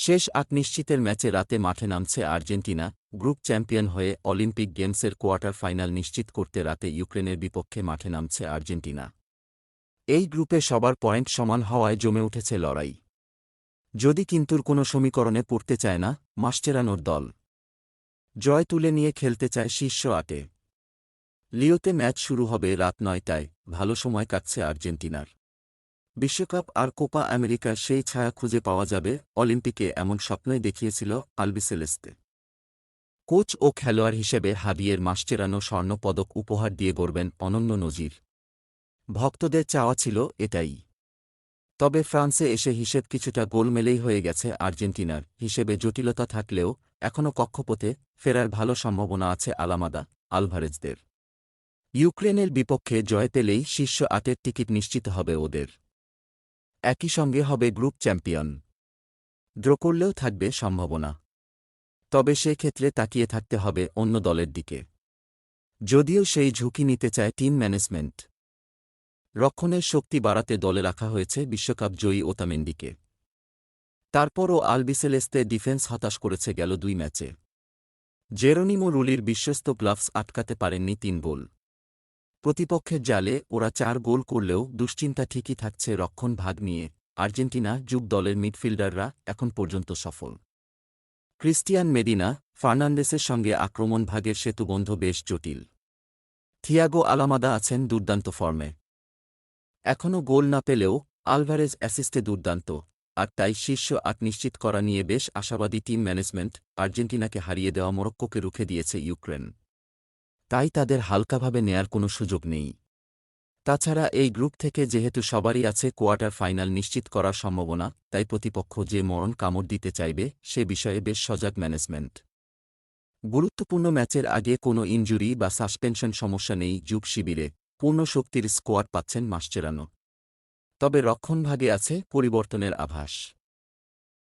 শেষ আট নিশ্চিতের ম্যাচে রাতে মাঠে নামছে আর্জেন্টিনা, গ্রুপ চ্যাম্পিয়ন হয়ে অলিম্পিক গেমসের কোয়ার্টার ফাইনাল নিশ্চিত করতে রাতে ইউক্রেনের বিপক্ষে মাঠে নামছে আর্জেন্টিনা। এই গ্রুপে সবার পয়েন্ট সমান হওয়ায় জমে উঠেছে লড়াই। যদি কিন্তুর কোনো সমীকরণে পড়তে চায় না মাস্টেরানোর দল। জয় তুলে নিয়ে খেলতে চায় শীর্ষ আটে। লিওতে ম্যাচ শুরু হবে রাত নয়টায়, ভালো সময় কাটছে আর্জেন্টিনার। বিশ্বকাপ আর কোপা আমেরিকার সেই ছায়া খুঁজে পাওয়া যাবে অলিম্পিকে এমন স্বপ্নই দেখিয়েছিল আলবিসেলেস্তে কোচ ও খেলোয়াড় হিসেবে হাবিয়ের মাস্টেরানো স্বর্ণপদক উপহার দিয়ে গড়বেন অনন্য নজির। ভক্তদের চাওয়া ছিল এটাই। তবে ফ্রান্সে এসে হিসেব কিছুটা গোলমেলেই হয়ে গেছে আর্জেন্টিনার। হিসেবে জটিলতা থাকলেও এখনও কক্ষপথে ফেরার ভালো সম্ভাবনা আছে আলামাদা আলভারেজদের। ইউক্রেনের বিপক্ষে জয় পেলেই শীর্ষ আটের টিকিট নিশ্চিত হবে ওদের। একই সঙ্গে হবে গ্রুপ চ্যাম্পিয়ন। ড্র করলেও থাকবে সম্ভাবনা। তবে সে ক্ষেত্রে তাকিয়ে থাকতে হবে অন্য দলের দিকে। যদিও সেই ঝুঁকি নিতে চায় টিম ম্যানেজমেন্ট। রক্ষণের শক্তি বাড়াতে দলে রাখা হয়েছে বিশ্বকাপ জয়ী ওতামেন্ডিকে। তারপরও আলবিসেলেস্তে ডিফেন্স হতাশ করেছে গেল দুই ম্যাচে। জেরোনিমো রুলির বিশ্বস্ত গ্লাভস আটকাতে পারেননি তিন গোল। প্রতিপক্ষের জালে ওরা চার গোল করলেও দুশ্চিন্তা ঠিকই থাকছে রক্ষণ ভাগ নিয়ে। আর্জেন্টিনা যুগ দলের মিডফিল্ডাররা এখন পর্যন্ত সফল। ক্রিস্টিয়ান মেডিনা ফার্নান্ডেসের সঙ্গে আক্রমণ ভাগের সেতুবন্ধ বেশ জটিল। থিয়াগো আলামাদা আছেন দুর্দান্ত ফর্মে। এখনও গোল না পেলেও আলভারেজ অ্যাসিস্টে দুর্দান্ত, আর তাই শীর্ষ আট নিশ্চিত করা নিয়ে বেশ আশাবাদী টিম ম্যানেজমেন্ট আর্জেন্টিনাকে হারিয়ে দেওয়া মরক্কোকে রুখে দিয়েছে ইউক্রেন। তাই তাদের হালকাভাবে নেয়ার কোনো সুযোগ নেই। তাছাড়া এই গ্রুপ থেকে যেহেতু সবারই আছে কোয়ার্টার ফাইনাল নিশ্চিত করার সম্ভাবনা, তাই প্রতিপক্ষ যে মরণ কামড় দিতে চাইবে, সে বিষয়ে বেশ সজাগ ম্যানেজমেন্ট। গুরুত্বপূর্ণ ম্যাচের আগে কোনো ইনজুরি বা সাসপেনশন সমস্যা নেই যুগ শিবিরে, পূর্ণ শক্তির স্কোয়াড পাচ্ছেন মাসচেরানো। তবে রক্ষণভাগে আছে পরিবর্তনের আভাস।